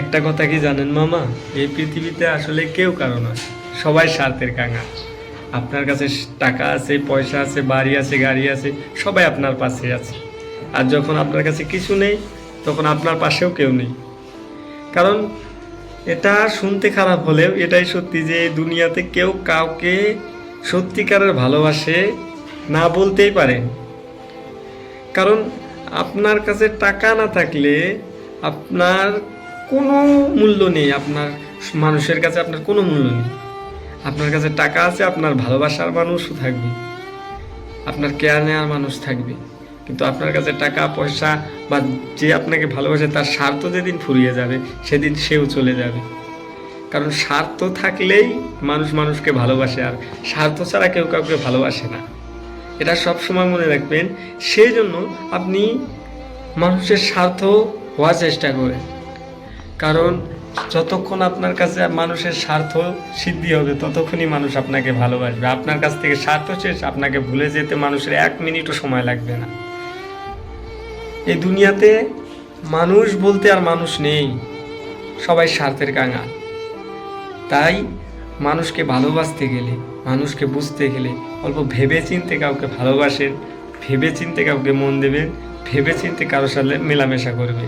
একটা কথা কি জানেন, মামা? এই পৃথিবীতে আসলে কেউ কারও নয়, সবাই স্বার্থের কাঙাল। আপনার কাছে টাকা আছে, পয়সা আছে, বাড়ি আছে, গাড়ি আছে, সবাই আপনার পাশে আছে। আর যখন আপনার কাছে কিছু নেই, তখন আপনার পাশেও কেউ নেই। কারণ এটা শুনতে খারাপ হলেও এটাই সত্যি যে দুনিয়াতে কেউ কাউকে সত্যিকারের ভালোবাসে না বলতেই পারে। কারণ আপনার কাছে টাকা না থাকলে আপনার কোনো মূল্য নেই আপনার মানুষের কাছে, আপনার কোনো মূল্য নেই। আপনার কাছে টাকা আছে, আপনার ভালোবাসার মানুষও থাকবে। আপনার কেয়ার নেওয়ার মানুষ থাকবে। কিন্তু আপনার কাছে টাকা, পয়সা বা যে আপনাকে ভালোবাসে, তার স্বার্থ যেদিন ফুরিয়ে যাবে, সেদিন সেও চলে যাবে। কারণ স্বার্থ থাকলেই মানুষ মানুষকে ভালোবাসে, আর স্বার্থ ছাড়া কেউ কাউকে ভালোবাসে না। এটা সব সময় মনে রাখবেন। সেই জন্য আপনি মানুষের স্বার্থ হওয়ার চেষ্টা করেন। কারণ যতক্ষণ আপনার কাছে মানুষের স্বার্থ সিদ্ধি হবে, ততক্ষণই মানুষ আপনাকে ভালোবাসবে। আপনার কাছ থেকে স্বার্থ শেষ, আপনাকে ভুলে যেতে মানুষের এক মিনিটও সময় লাগবে না। এই দুনিয়াতে মানুষ বলতে আর মানুষ নেই, সবাই স্বার্থের কাঙাল। তাই মানুষকে ভালোবাসতে গেলে, মানুষকে বুঝতে গেলে অল্প ভেবে চিনতে কাউকে ভালোবাসেন ভেবে চিনতে কাউকে মন দেবেন ভেবে চিনতে কারোর সাথে মেলামেশা করবে